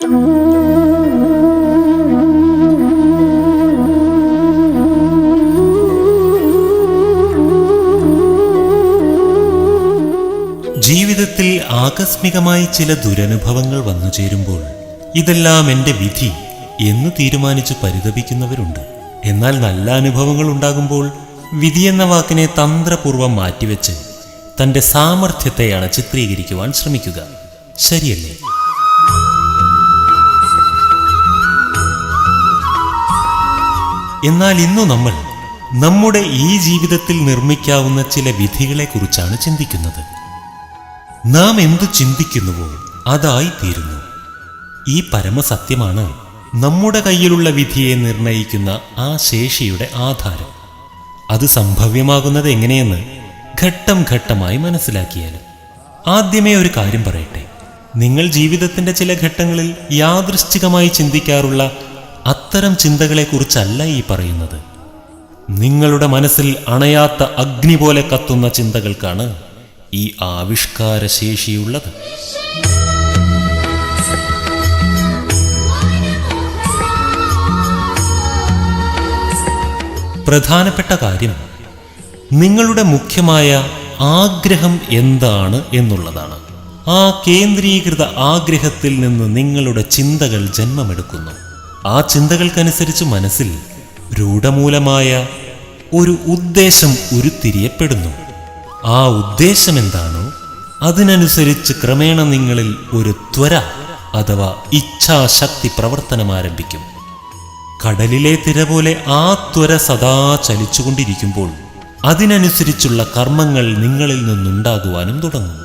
ജീവിതത്തിൽ ആകസ്മികമായി ചില ദുരനുഭവങ്ങൾ വന്നു ചേരുമ്പോൾ ഇതെല്ലാം എന്റെ വിധി എന്ന് തീരുമാനിച്ച് പരിതപിക്കുന്നവരുണ്ട്. എന്നാൽ നല്ല അനുഭവങ്ങൾ ഉണ്ടാകുമ്പോൾ വിധി എന്ന വാക്കിനെ തന്ത്രപൂർവം മാറ്റിവെച്ച് തന്റെ സാമർഥ്യത്തെയാണ് ചിത്രീകരിക്കുവാൻ ശ്രമിക്കുക. ശരിയല്ലേ? എന്നാൽ ഇന്നു നമ്മൾ നമ്മുടെ ഈ ജീവിതത്തിൽ നിർമ്മിക്കാവുന്ന ചില വിധികളെക്കുറിച്ചാണ് ചിന്തിക്കുന്നത്. നാം എന്തു ചിന്തിക്കുന്നുവോ അതായി തീരുന്നു ഈ പരമസത്യമാണ് നമ്മുടെ കയ്യിലുള്ള വിധിയെ നിർണയിക്കുന്ന ആ ശേഷിയുടെ ആധാരം. അത് സംഭവ്യമാകുന്നത് എങ്ങനെയെന്ന് ഘട്ടം ഘട്ടമായി മനസ്സിലാക്കിയാലും ആദ്യമേ ഒരു കാര്യം പറയട്ടെ. നിങ്ങൾ ജീവിതത്തിന്റെ ചില ഘട്ടങ്ങളിൽ യാദൃശ്ചികമായി ചിന്തിക്കാറുള്ള അത്തരം ചിന്തകളെക്കുറിച്ചല്ല ഈ പറയുന്നത്. നിങ്ങളുടെ മനസ്സിൽ അണയാത്ത അഗ്നി പോലെ കത്തുന്ന ചിന്തകൾക്കാണ് ഈ ആവിഷ്കാര ശേഷിയുള്ളത് പ്രധാനപ്പെട്ട കാര്യം നിങ്ങളുടെ മുഖ്യമായ ആഗ്രഹം എന്താണ് എന്നുള്ളതാണ്. ആ കേന്ദ്രീകൃത ആഗ്രഹത്തിൽ നിന്ന് നിങ്ങളുടെ ചിന്തകൾ ജന്മമെടുക്കുന്നു. ആ ചിന്തകൾക്കനുസരിച്ച് മനസ്സിൽ രൂഢമൂലമായ ഒരു ഉദ്ദേശം ഉരുത്തിരിയപ്പെടുന്നു. ആ ഉദ്ദേശം എന്താണോ അതിനനുസരിച്ച് ക്രമേണ നിങ്ങളിൽ ഒരു ത്വര അഥവാ ഇച്ഛാശക്തി പ്രവർത്തനം ആരംഭിക്കും. കടലിലെ തിര പോലെ ആ ത്വര സദാ ചലിച്ചുകൊണ്ടിരിക്കുമ്പോൾ അതിനനുസരിച്ചുള്ള കർമ്മങ്ങൾ നിങ്ങളിൽ നിന്നുണ്ടാകുവാനും തുടങ്ങും.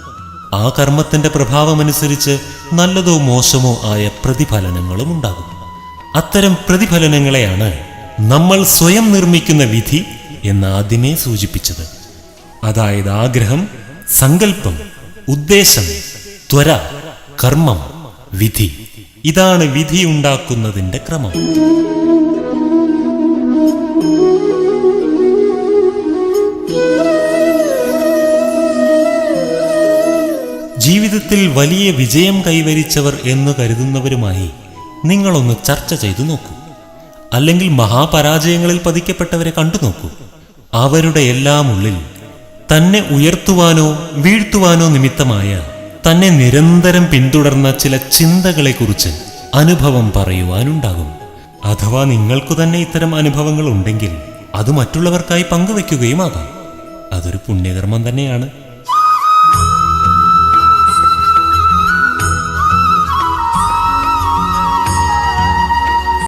ആ കർമ്മത്തിന്റെ പ്രഭാവമനുസരിച്ച് നല്ലതോ മോശമോ ആയ പ്രതിഫലനങ്ങളും ഉണ്ടാകും. അത്തരം പ്രതിഫലനങ്ങളെയാണ് നമ്മൾ സ്വയം നിർമ്മിക്കുന്ന വിധി എന്ന് ആദ്യമേ സൂചിപ്പിച്ചത്. അതായത് ആഗ്രഹം സങ്കല്പം ഉദ്ദേശം ത്വര കർമ്മം വിധി. ഇതാണ് വിധി ഉണ്ടാക്കുന്നതിന്റെ ക്രമം. ജീവിതത്തിൽ വലിയ വിജയം കൈവരിച്ചവർ എന്ന് കരുതുന്നവരുമായി നിങ്ങളൊന്ന് ചർച്ച ചെയ്തു നോക്കൂ. അല്ലെങ്കിൽ മഹാപരാജയങ്ങളിൽ പതിക്കപ്പെട്ടവരെ കണ്ടു നോക്കൂ. അവരുടെ എല്ലാം ഉള്ളിൽ തന്നെ ഉയർത്തുവാനോ വീഴ്ത്തുവാനോ നിമിത്തമായ തന്നെ നിരന്തരം പിന്തുടർന്ന ചില ചിന്തകളെക്കുറിച്ച് അനുഭവം പറയുവാനുണ്ടാകും. അഥവാ നിങ്ങൾക്കു തന്നെ ഇത്തരം അനുഭവങ്ങൾ ഉണ്ടെങ്കിൽ അത് മറ്റുള്ളവർക്കായി പങ്കുവെക്കുകയുമാകാം. അതൊരു പുണ്യകർമ്മം തന്നെയാണ്.